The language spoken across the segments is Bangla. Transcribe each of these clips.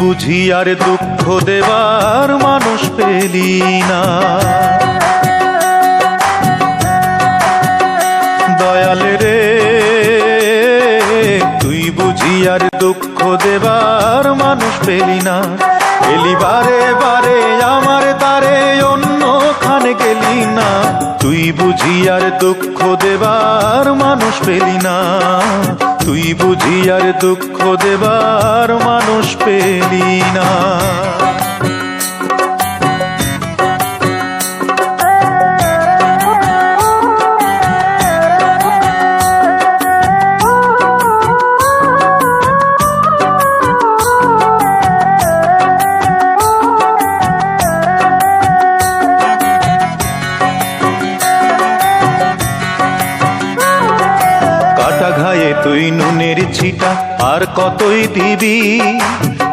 বুঝি আর দুঃখ দেবার মানুষ পেলি না। দয়াল রে, তুই বুঝি আর দুঃখ দেবার মানুষ পেলি না। এলি বারে বারে আমার তারে অন্য খানে গেলি না। তুই বুঝি আর দুঃখ দেবার মানুষ পেলি না। তুই বুঝি আর দুঃখ দেবার মানুষ পেলি না তুই নুনের ছিটা আর কতই দিবি?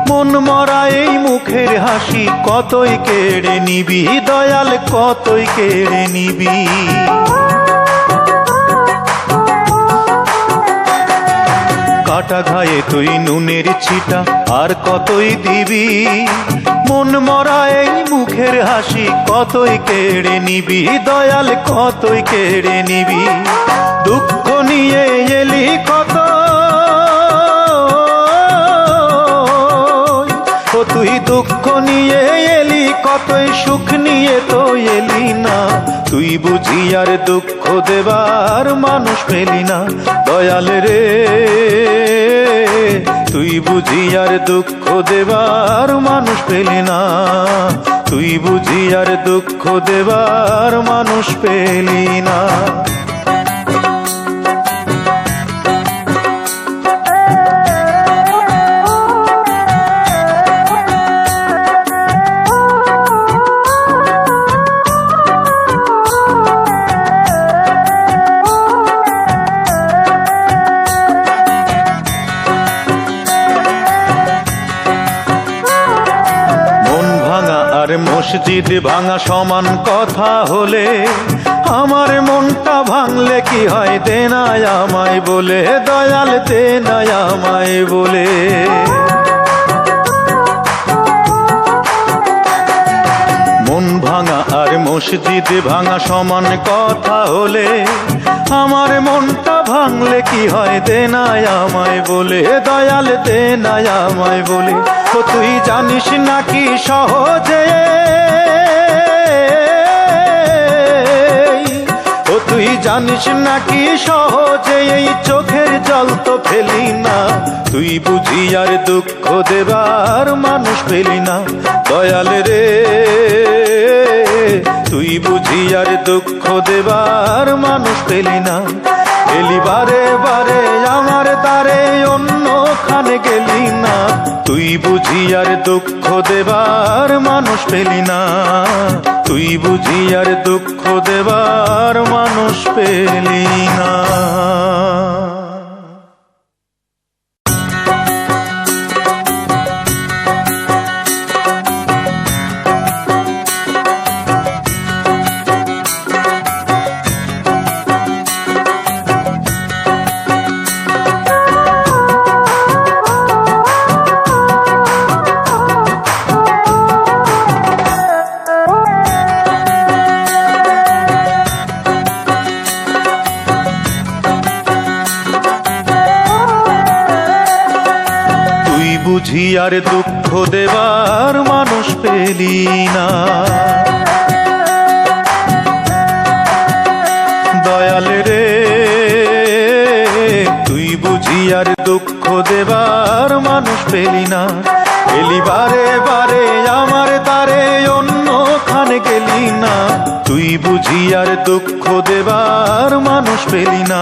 মন মরা এই মুখের হাসি, কতই কেড়ে নিবি? দয়াল, কতই কেড়ে নিবি? কাটা ঘায়ে তুই নুনের ছিটা, আর কতই দিবি? মন মরা এই মুখের হাসি, কতই কেড়ে নিবি? দয়াল, কতই কেড়ে নিবি? দুঃখ নিয়ে এলি কত তুই দুঃখ নিয়ে এলি, কতই সুখ নিয়ে তো এলি না। তুই বুঝি আর দুঃখ দেবার মানুষ পেলি না, দয়াল রে। তুই বুঝি আর দুঃখ দেবার মানুষ পেলি না, তুই বুঝি আর দুঃখ দেবার মানুষ পেলি না। মসজিদ ভাঙা সমান কথা হলে আমার মনটা ভাঙলে কি হয়? দেনায় বলে, দয়াল দেনায় আমায় বলে। মন ভাঙা আর মসজিদ ভাঙা সমান কথা হলে আমার মনটা ভাঙলে কি হয়? দেনায় আমায় বলে, দয়াল দেনায় আমায় বলে। ও তুই জানিস নাকি সহজে জানিস নাকি সহজে এই চোখের জল তো ফেলি না? তুই বুঝি আর দুঃখ দেবার মানুষ পেলি না। দয়াল রে, তুই বুঝি আর দুঃখ দেবার মানুষ পেলি না। এলি বারে বারে আমার তারে অন্য খানে গেলি না। তুই বুঝি আর দুঃখ দেবার মানুষ পেলি না। তুই বুঝি আর দুঃখ দেবার মানুষ পেলি বুঝি আর দুঃখ দেবার মানুষ পেলি না। দয়াল রে, তুই বুঝি আর দুঃখ দেবার মানুষ পেলি না। এলি বারে বারে আমার তারে অন্য খানে গেলি না। তুই বুঝি আর দুঃখ দেবার মানুষ পেলি না।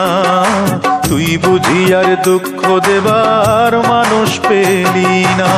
তুই বুঝি আর দুঃখ দেবার মানুষ পেলি না।